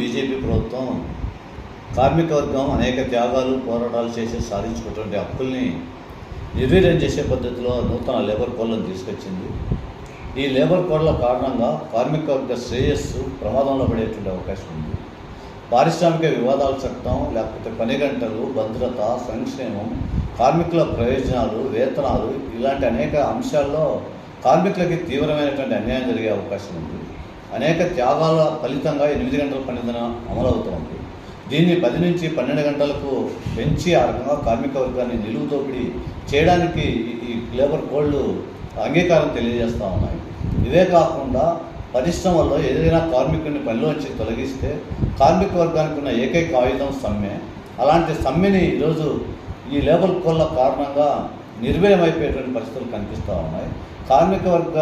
BJP ప్రభుత్వం కార్మిక వర్గం అనేక త్యాగాలు పోరాటాలు చేసి సాధించుకున్నటువంటి హక్కుల్ని నిర్వీర్యం చేసే పద్ధతిలో నూతన లేబర్ కోడ్లను తీసుకొచ్చింది. ఈ లేబర్ కోడ్ల కారణంగా కార్మిక వర్గ శ్రేయస్సు ప్రమాదంలో పడేటువంటి అవకాశం ఉంది. పారిశ్రామిక వివాదాల చట్టం లేకపోతే పని గంటలు భద్రత సంక్షేమం కార్మికుల ప్రయోజనాలు వేతనాలు ఇలాంటి అనేక అంశాల్లో కార్మికులకి తీవ్రమైనటువంటి అన్యాయం జరిగే అవకాశం ఉంది. అనేక త్యాగాల ఫలితంగా ఎనిమిది గంటల పని దినం అమలవుతోంది. దీన్ని పది నుంచి పన్నెండు గంటలకు పెంచి ఆ రకంగా కార్మిక వర్గాన్ని నిలువు దోపిడీ చేయడానికి ఈ- లేబర్ కోడ్లు అంగీకారం తెలియజేస్తూ ఉన్నాయి. ఇదే కాకుండా పరిశ్రమల్లో ఏదైనా కార్మికుడిని పనిలోంచి తొలగిస్తే కార్మిక వర్గానికి ఉన్న ఏకైక ఆయుధం సమ్మె. అలాంటి సమ్మెని ఈరోజు ఈ లేబర్ కోళ్ళ కారణంగా నిర్వీర్యమైపోయేటువంటి పరిస్థితులు కనిపిస్తూ ఉన్నాయి. కార్మిక వర్గ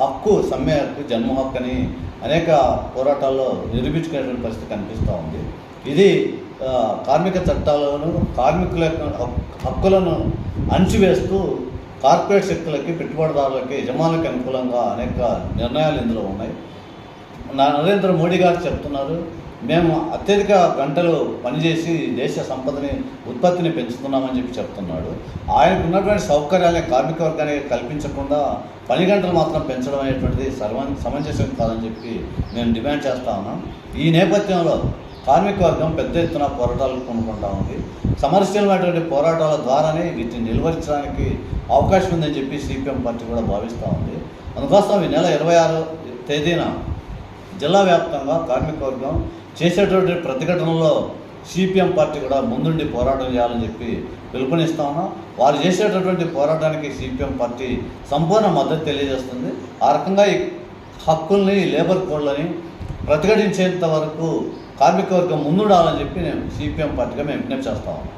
హక్కు సమ్మె హక్కు జన్మ హక్కు అని అనేక పోరాటాల్లో నిరూపించుకునేటువంటి పరిస్థితి కనిపిస్తూ ఉంది. ఇది కార్మిక చట్టాలను కార్మికుల హక్కులను అణచివేస్తూ కార్పొరేట్ శక్తులకి పెట్టుబడిదారులకి యజమానులకి అనుకూలంగా అనేక నిర్ణయాలు ఇందులో ఉన్నాయి. నరేంద్ర మోడీ గారు చెప్తున్నారు మేము అత్యధిక గంటలు పనిచేసి దేశ సంపదని ఉత్పత్తిని పెంచుతున్నామని చెప్పి చెప్తున్నాడు. ఆయనకు ఉన్నటువంటి సౌకర్యాలే కార్మిక వర్గానికి కల్పించకుండా పని గంటలు మాత్రం పెంచడం అనేటువంటిది సర్వ సమంజసం కాదని చెప్పి నేను డిమాండ్ చేస్తా ఉన్నాం. ఈ నేపథ్యంలో కార్మిక వర్గం పెద్ద ఎత్తున పోరాటాలు కొనుక్కుంటా ఉంది. సమరశీలమైనటువంటి పోరాటాల ద్వారానే వీటిని నిలువరించడానికి అవకాశం ఉందని చెప్పి సిపిఎం పార్టీ కూడా భావిస్తూ ఉంది. అందుకోసం ఈ నెల ఇరవై ఆరు తేదీన జిల్లా వ్యాప్తంగా కార్మిక వర్గం చేసేటువంటి ప్రతిఘటనలో సిపిఎం పార్టీ కూడా ముందుండి పోరాటం చేయాలని చెప్పి పిలుపునిస్తా ఉన్నాం. వారు చేసేటటువంటి పోరాటానికి సిపిఎం పార్టీ సంపూర్ణ మద్దతు తెలియజేస్తుంది. ఆ రకంగా ఈ హక్కుల్ని లేబర్ కోడ్లని ప్రతిఘటించేంత వరకు కార్మిక వర్గం ముందుండాలని చెప్పి నేను సిపిఎం పార్టీగా మేము విజ్ఞప్తి చేస్తా ఉన్నాం.